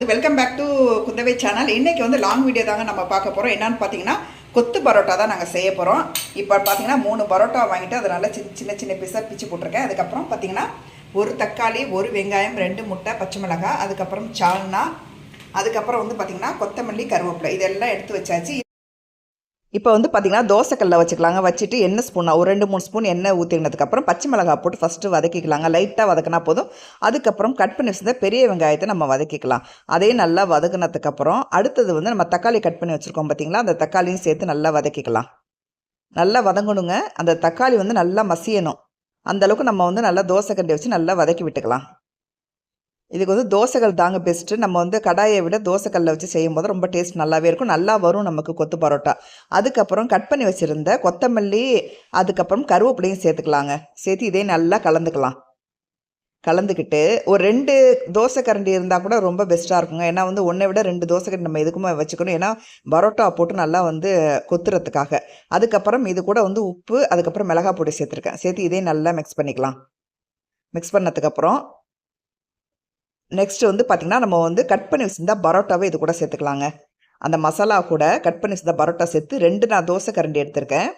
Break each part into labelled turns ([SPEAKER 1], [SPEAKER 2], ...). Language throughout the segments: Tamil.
[SPEAKER 1] Welcome back to Kundavai channel இன்றைக்கி வந்து லாங் வீடியோ தாங்க நம்ம பார்க்க போகிறோம் என்னென்னு பார்த்தீங்கன்னா கொத்து பரோட்டா தான் நாங்கள் செய்ய போகிறோம் இப்போ பார்த்தீங்கன்னா மூணு பரோட்டா வாங்கிட்டு அதை நல்லா சின்ன சின்ன சின்ன பீஸாக பிச்சு போட்டிருக்கேன். அதுக்கப்புறம் பார்த்தீங்கன்னா ஒரு தக்காளி ஒரு வெங்காயம் ரெண்டு முட்டை பச்சை மிளகாய் அதுக்கப்புறம் சால்னா அதுக்கப்புறம் வந்து பார்த்தீங்கன்னா கொத்தமல்லி கருவேப்பிலை இதெல்லாம் எடுத்து வச்சாச்சு. இப்போ வந்து பார்த்தீங்கன்னா தோசைக்கல்ல வச்சுக்கலாங்க. வச்சுட்டு எண்ணெய் ஸ்பூன் ஒரு ரெண்டு மூணு ஸ்பூன் எண்ணெய் ஊற்றினதுக்கப்புறம் பச்சை மிளகாய் போட்டு ஃபஸ்ட்டு வதக்கிக்கலாங்க. லைட்டாக வதக்கினா போதும். அதுக்கப்புறம் கட் பண்ணி வச்சுருந்த பெரிய வெங்காயத்தை நம்ம வதக்கிக்கலாம். அதே நல்லா வதக்குனதுக்கப்புறம் அடுத்தது வந்து நம்ம தக்காளி கட் பண்ணி வச்சுருக்கோம் பார்த்தீங்களா அந்த தக்காளியும் சேர்த்து நல்லா வதக்கிக்கலாம். நல்லா வதங்கணுங்க. அந்த தக்காளி வந்து நல்லா மசியணும். அந்தளவுக்கு நம்ம வந்து நல்லா தோசை கண்டி வச்சு நல்லா வதக்கி விட்டுக்கலாம். இதுக்கு வந்து தோசைகள் தாங்க பெஸ்ட்டு நம்ம வந்து கடாயை விட தோசைக்கல்லில் வச்சு செய்யும்போது ரொம்ப டேஸ்ட் நல்லாவே இருக்கும். நல்லா வரும் நமக்கு கொத்து பரோட்டா. அதுக்கப்புறம் கட் பண்ணி வச்சுருந்த கொத்தமல்லி அதுக்கப்புறம் கருவேப்பிலையும் சேர்த்துக்கலாங்க. சேர்த்து இதே நல்லா கலந்துக்கலாம். கலந்துக்கிட்டு ஒரு ரெண்டு தோசை கரண்டி இருந்தால் கூட ரொம்ப பெஸ்ட்டாக இருக்குங்க. ஏன்னா வந்து ஒன்றை விட ரெண்டு தோசை கரண்டி நம்ம எதுக்குமே வச்சுக்கணும். ஏன்னா பரோட்டா போட்டு நல்லா வந்து கொத்துறதுக்காக. அதுக்கப்புறம் இது கூட வந்து உப்பு அதுக்கப்புறம் மிளகாய் பொடி சேர்த்துருக்கேன். சேர்த்து இதே நல்லா மிக்ஸ் பண்ணிக்கலாம். மிக்ஸ் பண்ணதுக்கப்புறம் நெக்ஸ்ட்டு வந்து பார்த்திங்கன்னா நம்ம வந்து கட் பண்ணி வச்சுருந்தா பரோட்டாவே இது கூட சேர்த்துக்கலாங்க. அந்த மசாலா கூட கட் பண்ணி வச்சுருந்தா பரோட்டா சேர்த்து ரெண்டு நான் தோசை கரண்டி எடுத்திருக்கேன்.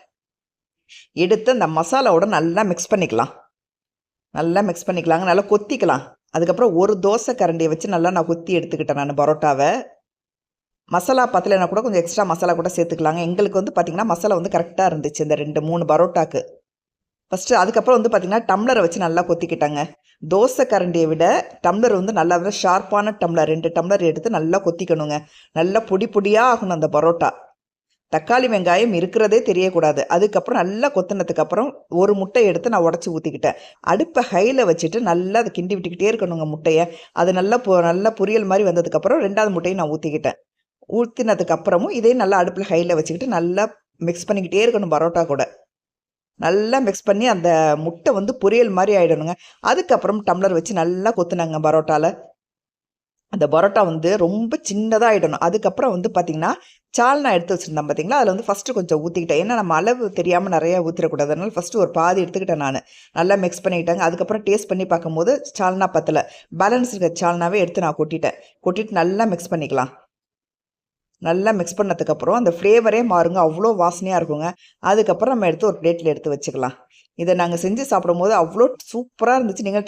[SPEAKER 1] எடுத்து அந்த மசாலாவோட நல்லா மிக்ஸ் பண்ணிக்கலாம். நல்லா மிக்ஸ் பண்ணிக்கலாங்க. நல்லா கொத்திக்கலாம். அதுக்கப்புறம் ஒரு தோசை கரண்டியை வச்சு நல்லா நான் கொத்தி எடுத்துக்கிட்டேன் நான் பரோட்டாவை. மசாலா பத்தலைன்னா கூட கொஞ்சம் எக்ஸ்ட்ரா மசாலா கூட சேர்த்துக்கலாங்க. எங்களுக்கு வந்து பார்த்திங்கன்னா மசாலா வந்து கரெக்டாக இருந்துச்சு. இந்த ரெண்டு மூணு பரோட்டாக்கு. ஃபஸ்ட்டு அதுக்கப்புறம் வந்து பார்த்திங்கன்னா டம்ளரை வச்சு நல்லா கொத்திக்கிட்டாங்க. தோசை கரண்டியை விட டம்ளர் வந்து நல்லா விட ஷார்ப்பான டம்ளர் ரெண்டு டம்ளர் எடுத்து நல்லா கொத்திக்கணுங்க. நல்லா பொடி பொடியாக ஆகணும் அந்த பரோட்டா. தக்காளி வெங்காயம் இருக்கிறதே தெரியக்கூடாது. அதுக்கப்புறம் நல்லா கொத்தினதுக்கப்புறம் ஒரு முட்டை எடுத்து நான் உடச்சி ஊற்றிக்கிட்டேன் அடுப்பை ஹையில் வச்சுட்டு நல்லா அதை கிண்டி விட்டுக்கிட்டே இருக்கணுங்க முட்டையை. அது நல்லா பொ நல்லா பொரியல் மாதிரி வந்ததுக்கப்புறம் ரெண்டாவது முட்டையும் நான் ஊற்றிக்கிட்டேன் ஊற்றினதுக்கப்புறமும் இதே நல்லா அடுப்பில் ஹையில் வச்சுக்கிட்டு நல்லா மிக்ஸ் பண்ணிக்கிட்டே இருக்கணும் பரோட்டா கூட. நல்லா மிக்ஸ் பண்ணி அந்த முட்டை வந்து பொரியல் மாதிரி ஆகிடணுங்க அதுக்கப்புறம் டம்ளர் வச்சு நல்லா கொத்துனாங்க பரோட்டாவில் அந்த பரோட்டா வந்து ரொம்ப சின்னதாக ஆகிடணும் அதுக்கப்புறம் வந்து பார்த்திங்கன்னா சால்னா எடுத்து வச்சுருந்தேன் பார்த்தீங்களா அதில் வந்து ஃபஸ்ட்டு கொஞ்சம் ஊற்றிக்கிட்டேன் ஏன்னா நம்ம அளவு தெரியாமல் நிறையா ஊற்றிடக்கூடாது அதனால் ஃபஸ்ட்டு ஒரு பாதி எடுத்துக்கிட்டேன் நான். நல்லா மிக்ஸ் பண்ணிக்கிட்டாங்க. அதுக்கப்புறம் டேஸ்ட் பண்ணி பார்க்கும்போது சால்னா பத்தலை. பேலன்ஸ் இருக்க சால்னாவே எடுத்து நான் கொட்டிட்டேன். கொட்டிட்டு நல்லா மிக்ஸ் பண்ணிக்கலாம். நல்லா மிக்ஸ் பண்ணதுக்கப்புறம் அந்த ஃப்ளேவரே மாறுங்க. அவ்வளோ வாசனையாக இருக்குங்க. அதுக்கப்புறம் நம்ம எடுத்து ஒரு பிளேட்டில் எடுத்து வச்சுக்கலாம். இதை நாங்கள் செஞ்சு சாப்பிடும்போது அவ்வளோ சூப்பராக இருந்துச்சு. நீங்கள்